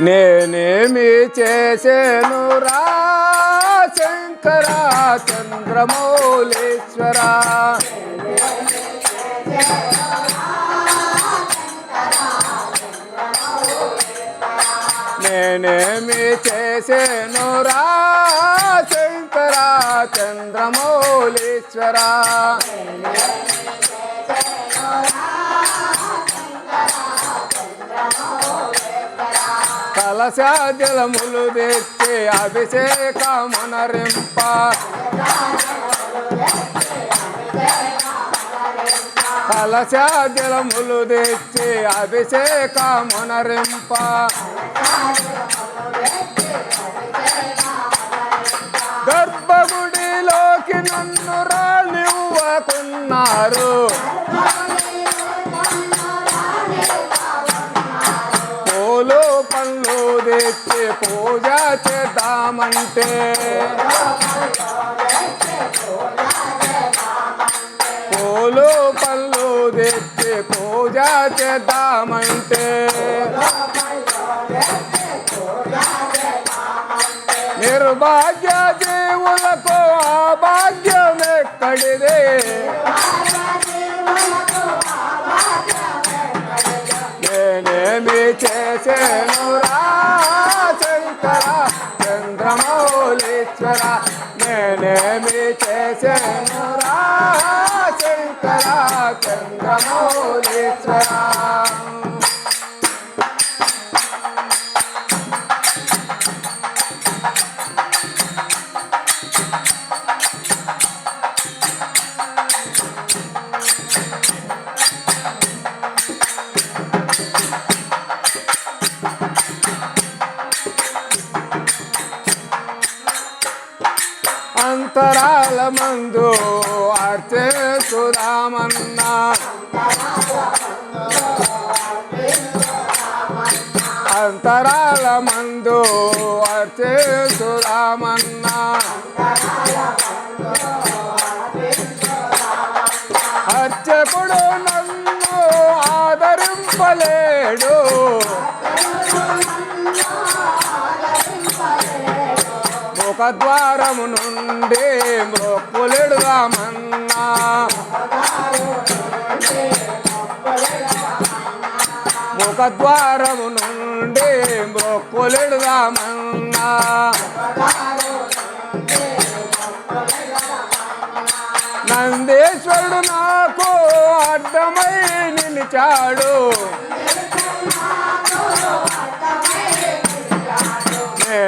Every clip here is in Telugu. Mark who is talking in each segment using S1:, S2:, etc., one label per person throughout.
S1: నేనేమి చేసేను రా శంకర చంద్రమౌళీశ్వర. నేనేమి చేసేను రా శంకర చంద్రమౌళీశ్వర. కలశాజలములు తెచ్చి అభిషేకమునరింప. కలశాజలములు తెచ్చి అభిషేకమునరింప. గర్భగుడిలోకి నన్ను రానివ్వకున్నారు. తెచ్చి పూజ చేద్దామంటే. పూలు పళ్ళు తెచ్చి పూజ చేద్దామంటే. నిర్భాగ్య దేవులకు ఆ భాగ్యం ఎక్కడిదే? నేనేమి చేసేను నేనేమి చేసేను రా శంకర అంతరాల మందు అర్చే సురామన్న అంతరాల మందు అర్చే సురామన్న అర్చకుడు నన్ను ఆదరింపలేడు. ముఖద్వారము నుండి మొక్కులెడుదామన్నా ముఖద్వారము నుండి మొక్కులెడుదామన్నా నందేశ్వరుడు నాకు అడ్డమై నిలిచాడు.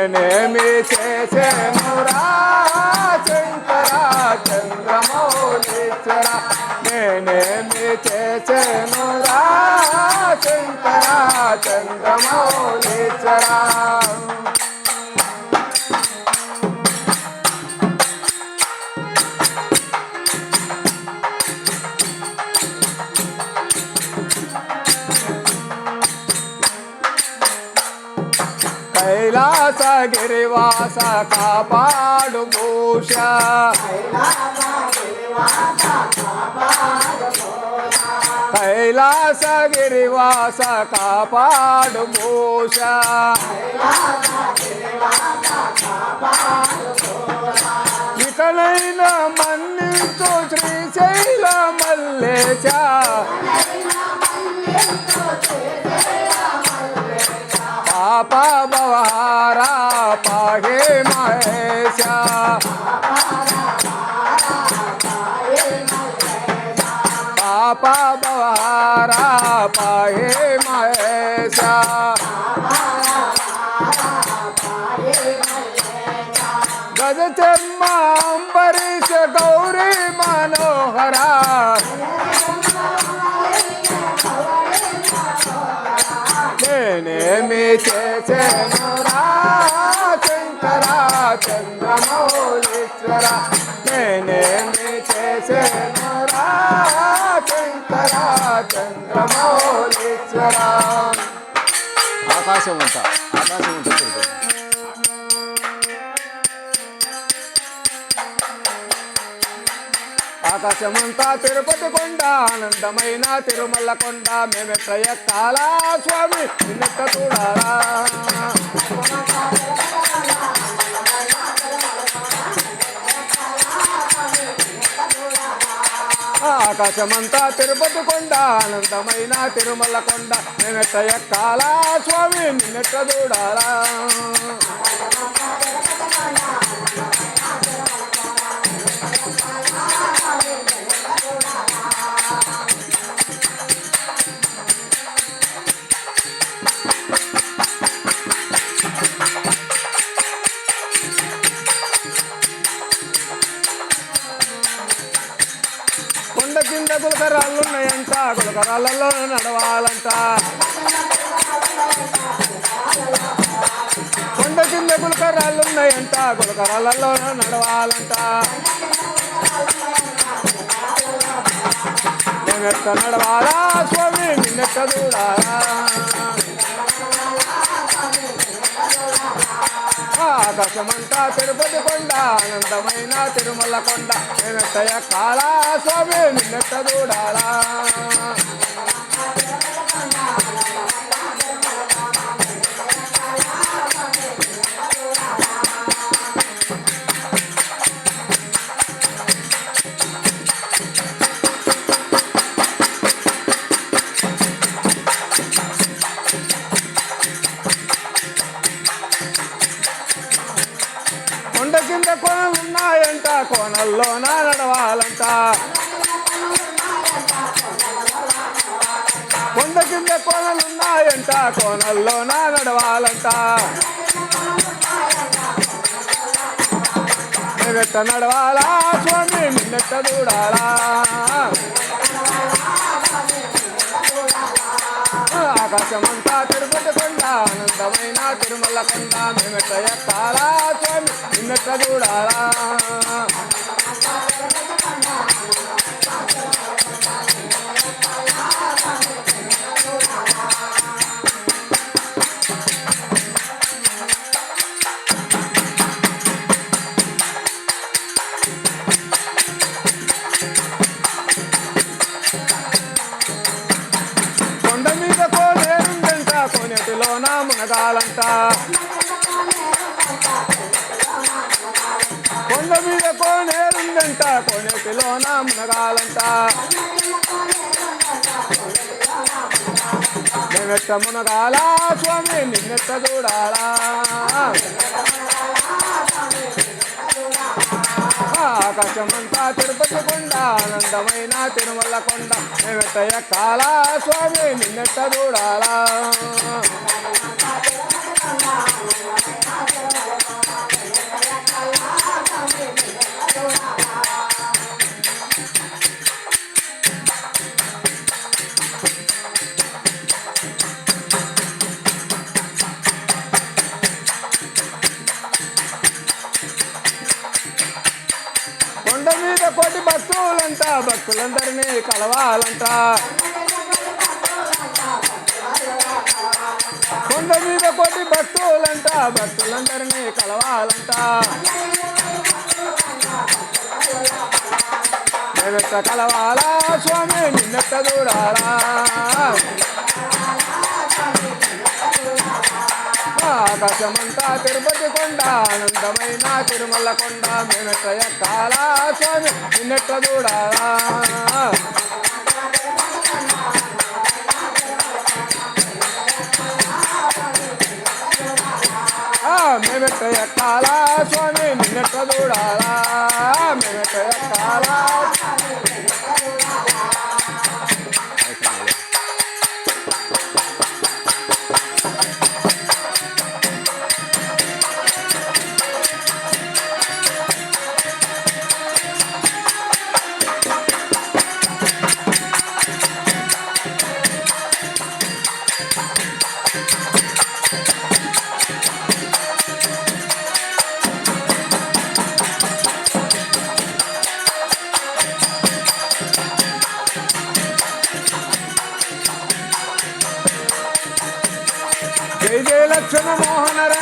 S1: నేనేమి చేసేను రా? శంకర చంద్రమౌళీశ్వర. నేనేమి చేసేను రా? శంకర చంద్రమౌళీశ్వర. కైలాస గిరివాస కాపాడు భూష కైలాస గిరివాస కాపాడు భూష ఇకనైనా మన్నించు శ్రీశైల మల్లేశ पावारा पागे महेशा। पापा बवारा पाए महेशा। गज चम्मा अंबरीश गौरी मनोहरा। మనోహరా నేనేమి శంకర చంద్రమౌళీశ్వర నేనేమి చేసేను శంకర చంద్రమౌళీశ్వర ఆకాశం ఉంటా ఆకాశం ఉంటా ఆకాశమంతా తిరుపతి కొండ ఆనందమైన తిరుమల కొండ. మేమెట్ల ఎక్కాలా స్వామి? నిన్నెట్ట చూడాలా? ఆకాశమంతా తిరుపతి కొండ ఆనందమైన తిరుమల కొండ. నేనెట్ట ఎక్కాలా స్వామి? నిన్నెట్ట చూడాలా? కొండ కింద గులకరాళ్ళు ఉన్నాయంట. గులకరాళ్ళలో నడవాలంట. కొండ కింద గులకరాళ్ళు ఉన్నాయంట. గులకరాళ్ళలో నడవాలంట. నేనెట్ట నడవాలా స్వామి నిన్నెట్ట చూడాలా ఆకాశమంతా తిరుపతి కొండ అనంతమైన తిరుమల కొండ. నేనెత్తయ్య కాళా స్వామి నిన్నెత్త చూడాలా కొండ కింద కోనలు ఉన్నాయంట కోనల్లో నడవాలంట కొండ కింద కోనలు ఉన్నాయంట కోనల్లో నడవాలంట నిన్నెట్ట నడవాలా స్వామి నిన్నెట్ట చూడాలా ఆకాశమంతా తిరుపతి అనంతమైన తిరుమల కొండ మేమెట్ట ఎక్కాలా స్వామి నిన్నెట్ట చూడాలా. మునగాలంట మేమెట్ట మునగాల స్వామి నిన్నెట్ట చూడాలా. ఆకాశమంతా తిరుపతి కొండ ఆనందమైన తిరుమల కొండ మేమెట్ట ఎక్కాల స్వామి నిన్నెట్ట చూడాలా. భక్తులంట భక్తులందరినీ కలవాలంట. కొండ మీద కోటి భక్తులంట భక్తులందరినీ కలవాలంట. కలవాలా స్వామి నిన్నెట్ట చూడాలా? ఆకాశమంతా తిరుపతి కొండ అనంతమైన తిరుమల కొండ మేమెట్ట ఎక్కాలా స్వామి నిన్నెట్ట చూడాలా. ఆ, మేమెట్ట ఎక్కాలా స్వామి. నిన్నెట్ట చూడాలా మేమెట్ట ఎక్కాలా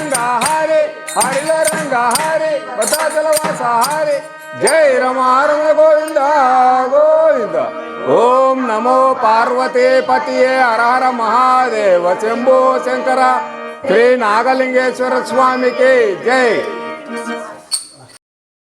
S1: మోహన రంగ హరి హరిల రంగ హరి బతాచల వాస హరి. జై రమారమ గోవింద గోవింద. ఓం నమో పార్వతే పతియే హర హర మహాదేవ శంభో శంకర. శ్రీ నాగలింగేశ్వర స్వామికి జై.